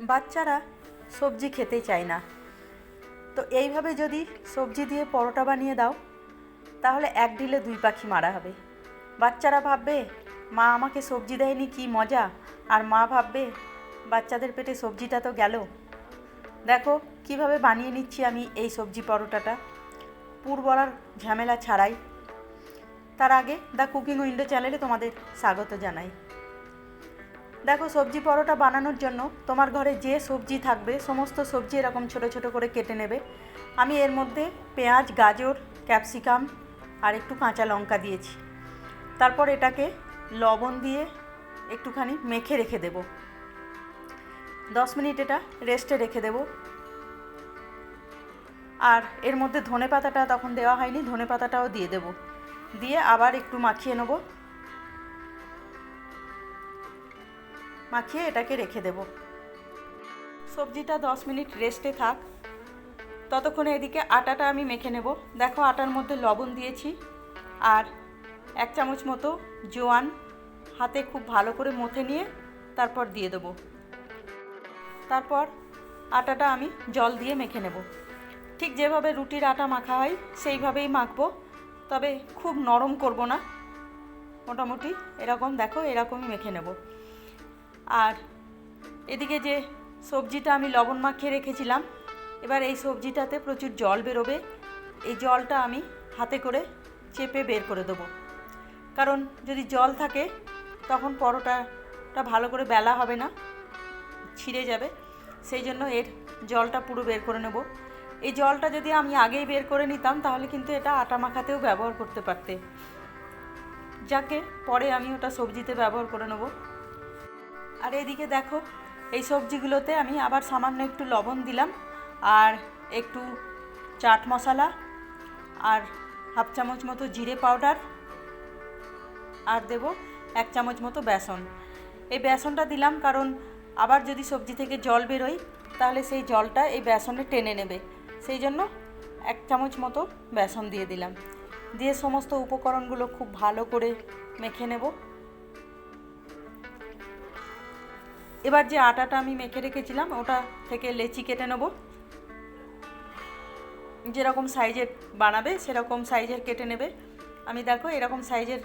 বাচ্চারা সবজি খেতে চায় না। তো এইভাবে যদি সবজি দিয়ে পরোটা বানিয়ে দাও, তাহলে এক ঢিলে দুই পাখি মারা হবে। বাচ্চারা ভাববে, মা আমাকে সবজি দেয়নি, কি মজা। আর মা ভাববে, বাচ্চাদের পেটে সবজিটা তো গেল। দেখো, কীভাবে বানিয়ে নিচ্ছি আমি এই সবজি পরোটাটা। পুর বলার ঝামেলা ছাড়াই। তার আগে দ্য কুকিং উইন্ডো চ্যানেলে তোমাদের স্বাগত জানাই। দেখো, সবজি পরোটা বানানোর জন্য তোমার ঘরে যে সবজি থাকবে, সমস্ত সবজি এরকম ছোট ছোট করে কেটে নেবে। আমি এর মধ্যে পেঁয়াজ, গাজর, ক্যাপসিকাম আর একটু কাঁচা লঙ্কা দিয়েছি। তারপর এটাকে লবণ দিয়ে একটুখানি মেখে রেখে দেব। দশ মিনিট এটা রেস্টে রেখে দেব। আর এর মধ্যে ধনে পাতাটা তখন দেওয়া হয়নি ধনে পাতাটাও দিয়ে দেব। দিয়ে আবার একটু মাখিয়ে নেব। মাখিয়ে এটাকে রেখে দেব। সবজিটা দশ মিনিট রেস্টে থাক। ততক্ষণে এদিকে আটাটা আমি মেখে নেব। দেখো আটার মধ্যে লবণ দিয়েছি আর এক চামচ মতো জোয়ান হাতে খুব ভালো করে মথে নিয়ে তারপর দিয়ে দেবো। তারপর আটাটা আমি জল দিয়ে মেখে নেব। ঠিক যেভাবে রুটির আটা মাখা হয়, সেইভাবেই মাখবো। তবে খুব নরম করব না। মোটামুটি এরকম, দেখো এরকমই মেখে নেব। আর এদিকে যে সবজিটা আমি লবণ মাখিয়ে রেখেছিলাম, এবার এই সবজিটাতে প্রচুর জল বেরোবে। এই জলটা আমি হাতে করে চেপে বের করে দেবো। কারণ যদি জল থাকে, তখন পরোটাটা ভালো করে বেলা হবে না, ছিঁড়ে যাবে। সেই জন্য এর জলটা পুরো বের করে নেব। এই জলটা যদি আমি আগেই বের করে নিতাম, তাহলে কিন্তু এটা আটা মাখাতেও ব্যবহার করতে পারতে। যাকে পরে আমি ওটা সবজিতে ব্যবহার করে নেব। আর এদিকে দেখো, এই সবজিগুলোতে আমি আবার সামান্য একটু লবণ দিলাম, আর একটু চাট মশলা, আর হাফ চামচ মতো জিরে পাউডার, আর দেব এক চামচ মতো বেসন। এই বেসনটা দিলাম কারণ আবার যদি সবজি থেকে জল বেরোয়, তাহলে সেই জলটা এই বেসনে টেনে নেবে। সেই জন্য এক চামচ মতো বেসন দিয়ে দিলাম। দিয়ে সমস্ত উপকরণগুলো খুব ভালো করে মেখে নেব। এবার যে আটাটা আমি মেখে রেখেছিলাম, ওটা থেকে লেচি কেটে নেব। যেরকম সাইজের বানাবে, সেরকম সাইজের কেটে নেবে। আমি দেখো এরকম সাইজের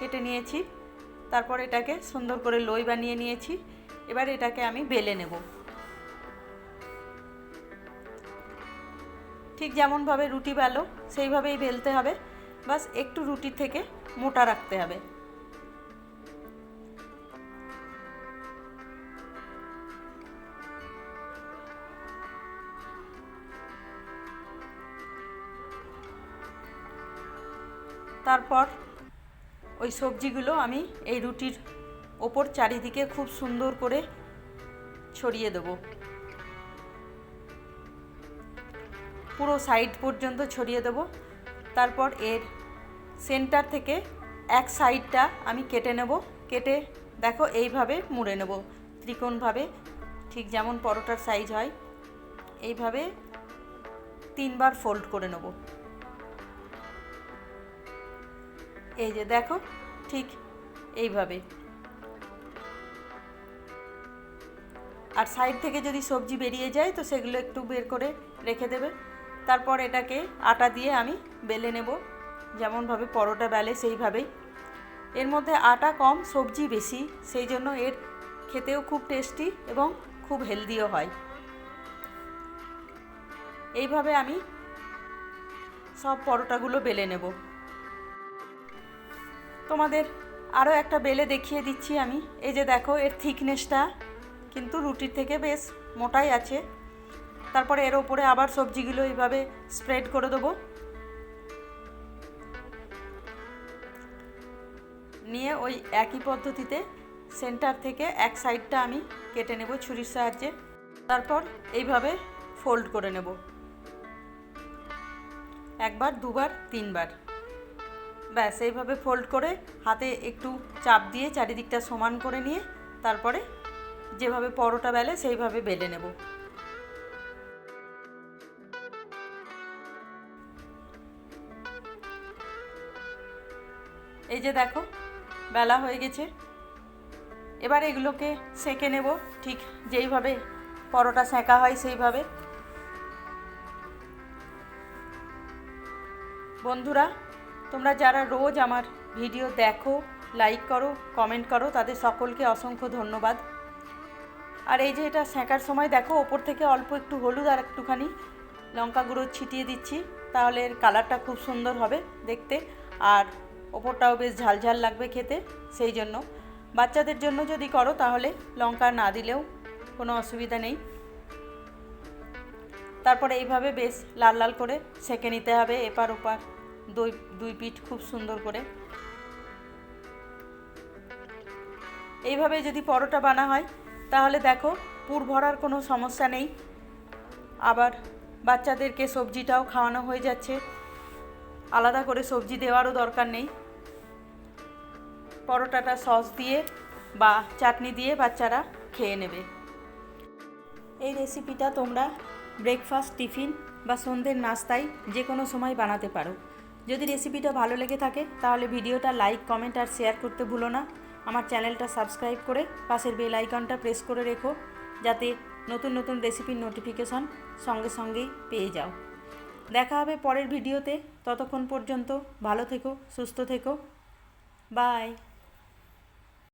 কেটে নিয়েছি। তারপর এটাকে সুন্দর করে লই বানিয়ে নিয়েছি। এবার এটাকে আমি বেলে নেব। ঠিক যেমনভাবে রুটি বেলো, সেইভাবেই বেলতে হবে। বাস একটু রুটির থেকে মোটা রাখতে হবে। তারপর ওই সবজিগুলো আমি এই রুটির ওপর চারিদিকে খুব সুন্দর করে ছড়িয়ে দেবো। পুরো সাইড পর্যন্ত ছড়িয়ে দেবো। তারপর এর সেন্টার থেকে এক সাইডটা আমি কেটে নেব। কেটে দেখো এইভাবে মুড়ে নেব। ত্রিকোণভাবে ঠিক যেমন পরোটার সাইজ হয়, এইভাবে তিনবার ফোল্ড করে নেব। এই যে দেখো, ঠিক এইভাবে। আর সাইড থেকে যদি সবজি বেরিয়ে যায়, তো সেগুলো একটু বের করে রেখে দেবে। তারপর এটাকে আটা দিয়ে আমি বেলে নেব। যেমনভাবে পরোটা বেলে, সেইভাবেই। এর মধ্যে আটা কম, সবজি বেশি, সেই জন্য এর খেতেও খুব টেস্টি এবং খুব হেলদিও হয়। এইভাবে আমি সব পরোটাগুলো বেলে নেব। তোমাদের আরও একটা বেলে দেখিয়ে দিচ্ছি আমি। এই যে দেখো, এর থিকনেসটা কিন্তু রুটির থেকে বেশ মোটাই আছে। তারপরে এর ওপরে আবার সবজিগুলো এইভাবে স্প্রেড করে দেবো। নিয়ে ওই একই পদ্ধতিতে সেন্টার থেকে এক সাইডটা আমি কেটে নেব ছুরির সাহায্যে। তারপর এইভাবে ফোল্ড করে নেব। একবার, দুবার, তিনবার। ব্যাস, এইভাবে ফোল্ড করে হাতে একটু চাপ দিয়ে চারিদিকটা সমান করে নিয়ে তারপরে যেভাবে পরোটা বেলে সেইভাবে বেলে নেব। এই যে দেখো, বেলা হয়ে গেছে। এবার এগুলোকে সেঁকে নেব, ঠিক যেইভাবে পরোটা সেঁকা হয় সেইভাবে। বন্ধুরা তোমরা যারা রোজ আমার ভিডিও দেখো লাইক করো কমেন্ট করো, তাদের সকলকে অসংখ্য ধন্যবাদ। আর এই যে এটা সেঁকার সময়, দেখো, ওপর থেকে অল্প একটু হলুদ আর একটুখানি লঙ্কা গুঁড়ো ছিটিয়ে দিচ্ছি, তাহলে এর কালারটা খুব সুন্দর হবে দেখতে। আর ওপরটাও বেশ ঝালঝাল লাগবে খেতে, সেই জন্য। বাচ্চাদের জন্য যদি করো, তাহলে লঙ্কা না দিলেও কোনো অসুবিধা নেই। তারপরে এইভাবে বেশ লাল লাল করে সেঁকে নিতে হবে এপার ওপার। দুই দুই পিঠ খুব সুন্দর করে। এইভাবে যদি পরোটা বানা হয়, তাহলে দেখো পুর ভরার কোনো সমস্যা নেই। আবার বাচ্চাদেরকে সবজিটাও খাওয়ানো হয়ে যাচ্ছে। আলাদা করে সবজি দেওয়ারও দরকার নেই। পরোটাটা সস দিয়ে বা চাটনি দিয়ে বাচ্চারা খেয়ে নেবে। এই রেসিপিটা তোমরা ব্রেকফাস্ট, টিফিন বা সন্ধ্যের নাস্তায় যে কোনো সময় বানাতে পারো। যদি রেসিপিটা ভালো লেগে থাকে, তাহলে ভিডিওটা লাইক কমেন্ট আর শেয়ার করতে ভুলো না। আমার চ্যানেলটা সাবস্ক্রাইব করে পাশের বেল আইকনটা প্রেস করে রেখো, যাতে নতুন নতুন রেসিপির নোটিফিকেশন সঙ্গে সঙ্গেই পেয়ে যাও। দেখা হবে পরের ভিডিওতে। ততক্ষণ পর্যন্ত ভালো থেকো, সুস্থ থেকো। বাই